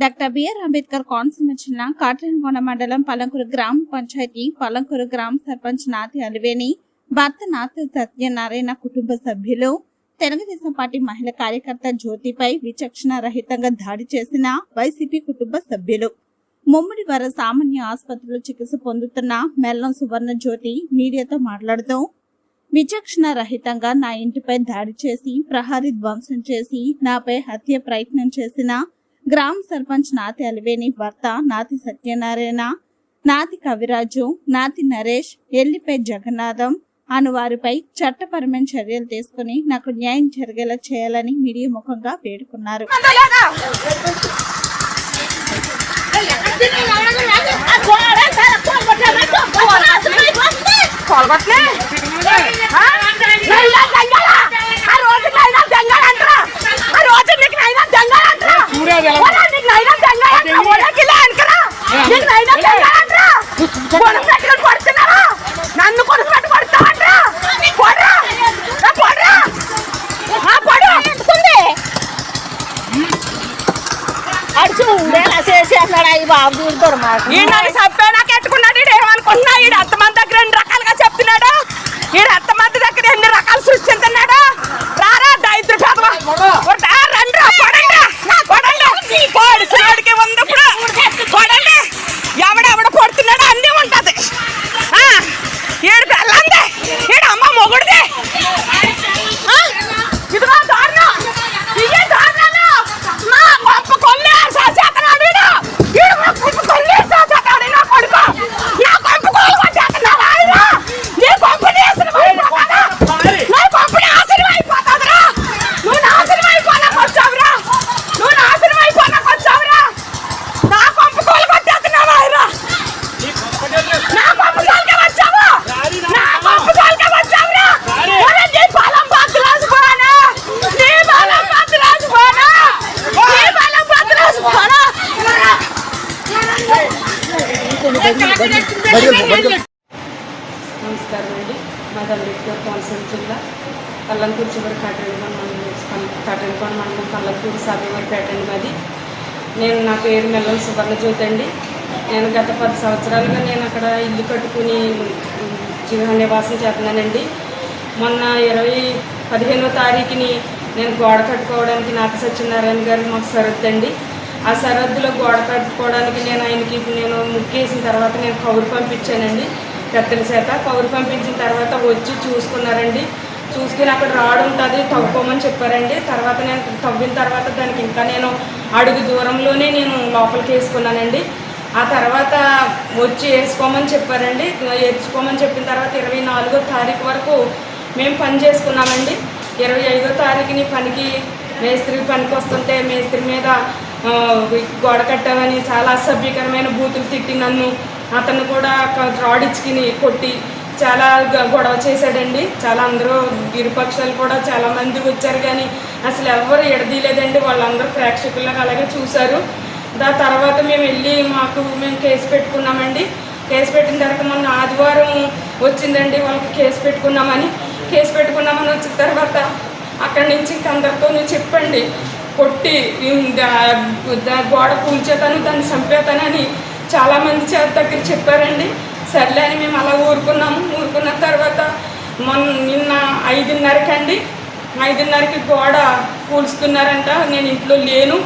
Doctor BR Ambedkar Konaseema జిల్లా కాట్రేనికోన మండలం పలంకూరు గ్రామ పంచాయతీ పలంకూరు గ్రామ సర్పంచ్ నాతి అలివేణి భర్త నాతి సత్యనారాయణ కుటుంబ సభ్యులు తెలుగుదేశం పార్టీ మహిళా కార్యకర్త జ్యోతిపై విచక్షణ రహితంగా దాడి చేసిన వైసీపీ కుటుంబ సభ్యులు. ముమ్మడి వార సామాన్య ఆసుపత్రిలో చికిత్స పొందుతున్న మెల్లం సువర్ణ జ్యోతి మీడియాతో మాట్లాడుతూ విచక్షణ రహితంగా నా ఇంటిపై దాడి చేసి ప్రహారీ ధ్వంసం చేసి నాపై హత్య ప్రయత్నం చేసిన గ్రామ సర్పంచ్ నాతి అలివేని భర్త నాతి సత్యనారాయణ నాతి కవిరాజు నాతి నరేష్ ఎల్లిపై జగన్నాథం అను వారిపై చట్టపరమైన చర్యలు తీసుకుని నాకు న్యాయం జరిగేలా చేయాలని మీడియా ముఖంగా వేడుకున్నారు కొలగొట్లే ఆ రోజు నైనా దెంగాలంటరా ఆ రోజు నీకు నైనా దెంగాలంటరా ఓలా నీకు నైనా దెంగాలంటరా ఓలా కిలా అనుకరా నీకు నైనా దెంగాలంటరా కొడుకు పెట్టుకొని కొడుతున్నారా నన్ను కొడుకు పెట్టి కొడతావంటరా కొడరా నా కొడరా ఆ కొడు ఉంది అడిచి ఉండేలా చేసేస్తున్నాడు బాబు చూడతారు మాకు ఈ నన్ను చంపేనా కట్టుకున్నాడు ఈడు ఏమనుకుంటున్నా ఈడు అత్తమంది దగ్గర రెండు రకాలుగా చెప్తున్నాడు ఈడు అత్తమంది నమస్కారం అండి. మాది అంబేద్కర్ కోనసీమ జిల్లా పల్లంకూరు చివరి కాటేనికోన మండలం కాటేనికోన మండలం పల్లంకూరు సాబివారిపేట అండి మాది. నేను నా పేరు మెల్లం సువర్ణ జ్యోతి అండి. నేను గత పది సంవత్సరాలుగా నేను అక్కడ ఇల్లు కట్టుకుని జీవన నివాసం చేస్తున్నానండి. మొన్న ఇరవై పదిహేనో తారీఖుని నేను గోడ కట్టుకోవడానికి నాటి సత్యనారాయణ గారు మాకు సరద్దు అండి ఆ సరద్దులో గోడ కట్టుకోవడానికి నేను ఆయనకి నేను ముక్కేసిన తర్వాత నేను కౌరు పంపించానండి. పెద్దల చేత కౌరు పంపించిన తర్వాత వచ్చి చూసుకున్నారండి. చూసుకుని అక్కడ రాడు ఉంటుంది తవ్వుకోమని చెప్పారండి. తర్వాత నేను తవ్విన తర్వాత దానికి ఇంకా నేను అడుగు దూరంలోనే నేను లోపలికి వేసుకున్నానండి. ఆ తర్వాత వచ్చి వేసుకోమని చెప్పారండి. వేసుకోమని చెప్పిన తర్వాత ఇరవై నాలుగో తారీఖు వరకు మేము పని చేసుకున్నామండి. ఇరవై ఐదో తారీఖుని పనికి మేస్త్రి పనికి వస్తుంటే మేస్త్రి మీద గోడ కట్టావని చాలా అసభ్యకరమైన బూతులు తిట్టి నన్ను అతను కూడా రాడ్ ఇచ్చుకుని కొట్టి చాలా గ- గొడవ చేశాడండి. చాలా అందరూ ఇరుపక్షాలు కూడా చాలా మంది వచ్చారు కానీ అసలు ఎవరు ఎడదీయలేదండి. వాళ్ళందరూ ప్రేక్షకులకు అలాగే చూశారు. దాని తర్వాత మేము వెళ్ళి మాకు మేము కేసు పెట్టుకున్నామండి. కేసు పెట్టిన తర్వాత మొన్న ఆదివారం వచ్చిందండి వాళ్ళకి కేసు పెట్టుకున్నామని. కేసు పెట్టుకున్నామని వచ్చిన తర్వాత అక్కడి నుంచి అందరితో చెప్పండి. కొట్టి గోడ కూల్చేతాను దాన్ని చంపేతానని చాలామంది చేత దగ్గర చెప్పారండి. సర్లే అని మేము అలా ఊరుకున్నాము. ఊరుకున్న తర్వాత మొన్న నిన్న ఐదున్నరకండి. ఐదున్నరకి గోడ కూల్చుతున్నారంట నేను ఇంట్లో లేను.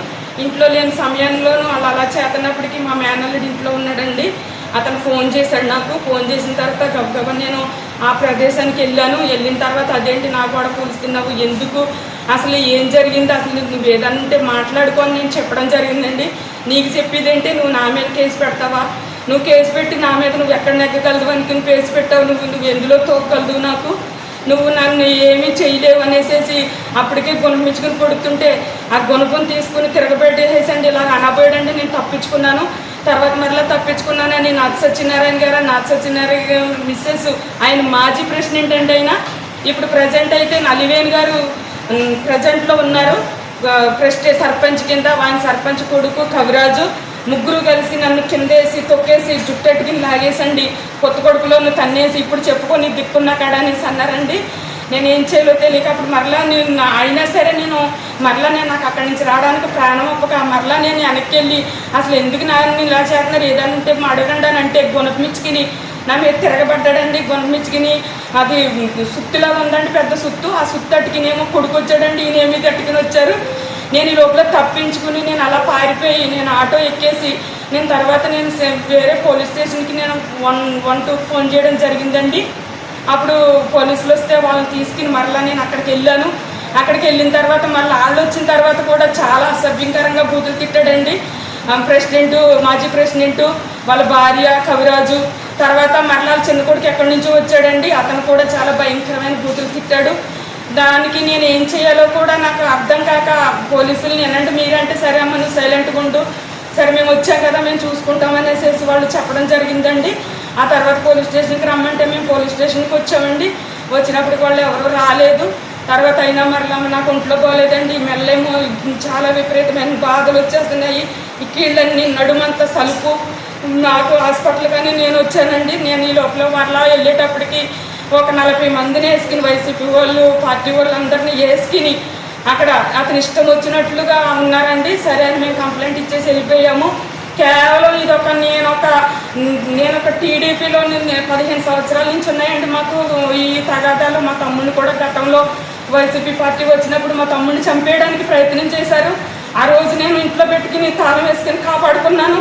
ఇంట్లో లేని సమయంలోనూ అలా అలా చేతనప్పటికీ మా మేనల్లుడు ఇంట్లో ఉన్నాడండి. అతను ఫోన్ చేశాడు నాకు. ఫోన్ చేసిన తర్వాత గబగబా నేను ఆ ప్రదేశానికి వెళ్ళాను. వెళ్ళిన తర్వాత అదేంటి నా గోడ కూల్చుతున్నావు ఎందుకు? అసలు ఏం జరిగింది? అసలు నువ్వు ఏదంటే మాట్లాడుకొని నేను చెప్పడం జరిగిందండి. నీకు చెప్పేది ఏంటి? నువ్వు నా మీద కేసు పెడతావా? నువ్వు కేసు పెట్టి నా మీద నువ్వు ఎక్కడ నెగ్గగలదు అని నువ్వు కేసు పెట్టావు? నువ్వు నువ్వు ఎందులో తోగలదు నాకు? నువ్వు నన్ను ఏమీ చేయలేవు అనేసేసి అప్పటికే గుణపించుకుని కొడుతుంటే ఆ గుణపం తీసుకుని తిరగబెట్టేసేసండి ఇలా అనబోయాడండి. నేను తప్పించుకున్నాను. తర్వాత మరలా తప్పించుకున్నానని నాథ సత్యనారాయణ గారు నాథ సత్యనారాయణ గారు మిస్సెస్ ఆయన మాజీ ప్రెసిడెంట్ అండి ఆయన. ఇప్పుడు ప్రజెంట్ అయితే నలివేణి గారు ప్రజెంట్లో ఉన్నారు. ప్రెస్టే సర్పంచ్ కింద ఆయన సర్పంచ్ కొడుకు కవిరాజు. ముగ్గురు కలిసి నన్ను కిందేసి తొక్కేసి జుట్టెట్టుకి లాగేసండి. కొత్త కొడుకులోను తన్నేసి ఇప్పుడు చెప్పుకొని దిక్కున్నా కాడ అనేసి అన్నారండి నేను ఏం చేయాలో తెలియక అప్పుడు మరలా నేను అయినా సరే నేను మరలా నేను నాకు అక్కడి నుంచి రావడానికి ప్రాణం ఒప్పక. మరలా నేను వెనక్కి వెళ్ళి అసలు ఎందుకు నాన్న ఇలా చేస్తున్నారు? ఏదంటే మా అడగండి అని అంటే గుణమిచ్చుకుని నా మీద తిరగబడ్డాడండి గొనమిచ్చుకుని అది సుత్తులా ఉందండి పెద్ద సుత్తు. ఆ సుత్తు అట్టుకునేమో కొడుకు వచ్చాడండి ఈయనేమి తట్టుకుని వచ్చారు. నేను ఈ లోపల తప్పించుకుని నేను అలా పారిపోయి నేను ఆటో ఎక్కేసి నేను తర్వాత నేను వేరే పోలీస్ స్టేషన్కి నేను వన్ వన్ టూ ఫోన్ చేయడం జరిగిందండి. అప్పుడు పోలీసులు వస్తే వాళ్ళని తీసుకుని మరలా నేను అక్కడికి వెళ్ళాను. అక్కడికి వెళ్ళిన తర్వాత మళ్ళీ వాళ్ళు వచ్చిన తర్వాత కూడా చాలా అసభ్యంకరంగా బూతులు తిట్టాడండి. ప్రెసిడెంటు మాజీ ప్రెసిడెంటు వాళ్ళ భార్య కవిరాజు తర్వాత మరలా చిన్న కొడుకు ఎక్కడి నుంచో వచ్చాడండి? అతను కూడా చాలా భయంకరమైన బూతులు తిట్టాడు. దానికి నేను ఏం చేయాలో కూడా నాకు అర్థం కాక పోలీసులు నేనంటే మీరంటే సరే అమ్మ నువ్వు సైలెంట్గా ఉండు. సరే మేము వచ్చాం కదా మేము చూసుకుంటాం అనేసి వాళ్ళు చెప్పడం జరిగిందండి. ఆ తర్వాత పోలీస్ స్టేషన్కి రమ్మంటే మేము పోలీస్ స్టేషన్కి వచ్చామండి. వచ్చినప్పటికి వాళ్ళు ఎవరు రాలేదు. తర్వాత అయినా మరలా నాకు ఒంట్లో పోలేదండి మెల్లేమో చాలా విపరీతమైన బాధలు వచ్చేస్తున్నాయి. ఈ కీళ్ళన్నీ నడుమంతా సలుపు. నాకు హాస్పిటల్ కానీ నేను వచ్చానండి. నేను ఈ లోపల మరలా వెళ్ళేటప్పటికి ఒక నలభై మందిని వేసుకుని వైసీపీ వాళ్ళు పార్టీ వాళ్ళు అందరినీ వేసుకుని అక్కడ అతని ఇష్టం వచ్చినట్లుగా ఉన్నారండి. సరే అని మేము కంప్లైంట్ ఇచ్చేసి వెళ్ళిపోయాము. కేవలం ఇది ఒక నేను ఒక నేను ఒక టీడీపీలో పదిహేను సంవత్సరాల నుంచి ఉన్నాయండి మాకు. ఈ తగాదాలు మా తమ్ముడిని కూడా గతంలో వైసీపీ పార్టీ వచ్చినప్పుడు మా తమ్ముడిని చంపేయడానికి ప్రయత్నం చేశారు. ఆ రోజు నేను ఇంట్లో పెట్టుకుని తాళం వేసుకుని కాపాడుకున్నాను.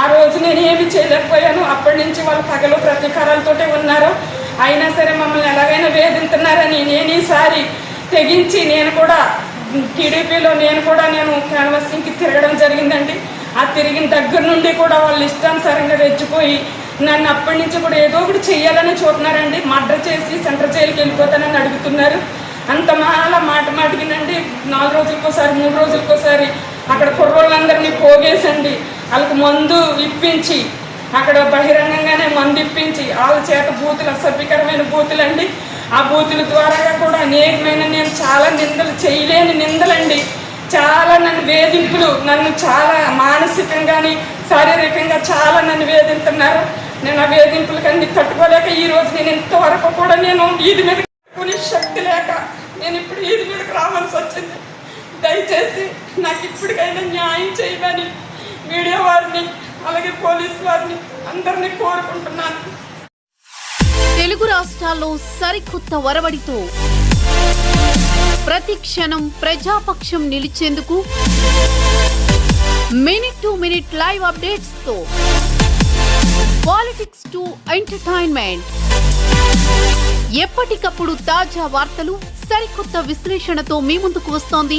ఆ రోజు నేను ఏమి చేయలేకపోయాను. అప్పటి నుంచి వాళ్ళు పగలు ప్రతీకారాలతోటే ఉన్నారు. అయినా సరే మమ్మల్ని ఎలాగైనా వేధిస్తున్నారని నేను ఈసారి తెగించి నేను కూడా టీడీపీలో నేను కూడా నేను క్యాన్వాసింగ్కి తిరగడం జరిగిందండి. ఆ తిరిగిన దగ్గర నుండి కూడా వాళ్ళు ఇష్టానుసారంగా రెచ్చిపోయి నన్ను అప్పటి నుంచి కూడా ఏదో ఒకటి చేయాలని చూస్తున్నారండి. మర్డర్ చేసి సెంట్రల్ జైలుకి వెళ్ళిపోతానని అడుగుతున్నారు. అంత మాల మాట మాటికినండి నాలుగు రోజులకోసారి మూడు రోజులకోసారి అక్కడ కుర్రోళ్ళందరినీ పోగేసండి. వాళ్ళకి మందు ఇప్పించి అక్కడ బహిరంగంగానే మందు ఇప్పించి వాళ్ళ చేత బూతులు అసభ్యకరమైన బూతులండి. ఆ బూతుల ద్వారా కూడా అనేకమైన నేను చాలా నిందలు చేయలేని నిందలండి. చాలా నన్ను వేధింపులు నన్ను చాలా మానసికంగాని శారీరకంగా చాలా నన్ను వేధింపుతున్నారు నేను ఆ వేధింపులకన్నీ తట్టుకోలేక ఈ రోజు నేను ఇంతవరకు కూడా నేను వీధి మీద కొనే శక్తి లేక నేను ఇప్పుడు వీధి మీదకి రావాల్సి వచ్చింది. దయచేసి నాకు ఇప్పటికైనా న్యాయం చేయమని మీడియా వారిని అలాగే పోలీస్ వారిని అందరినీ కోరుకుంటున్నాను. తెలుగు రాష్ట్రాల్లో సరికొత్త వరవడితో ప్రతి క్షణం ప్రజాపక్షం నిలిచేందుకు మినిట్ టు మినిట్ లైవ్ అప్డేట్స్తో పాలిటిక్స్ టు ఎంటర్టైన్మెంట్. ఎప్పటికప్పుడు తాజా వార్తలు సరికొత్త విశ్లేషణతో మీ ముందుకు వస్తోంది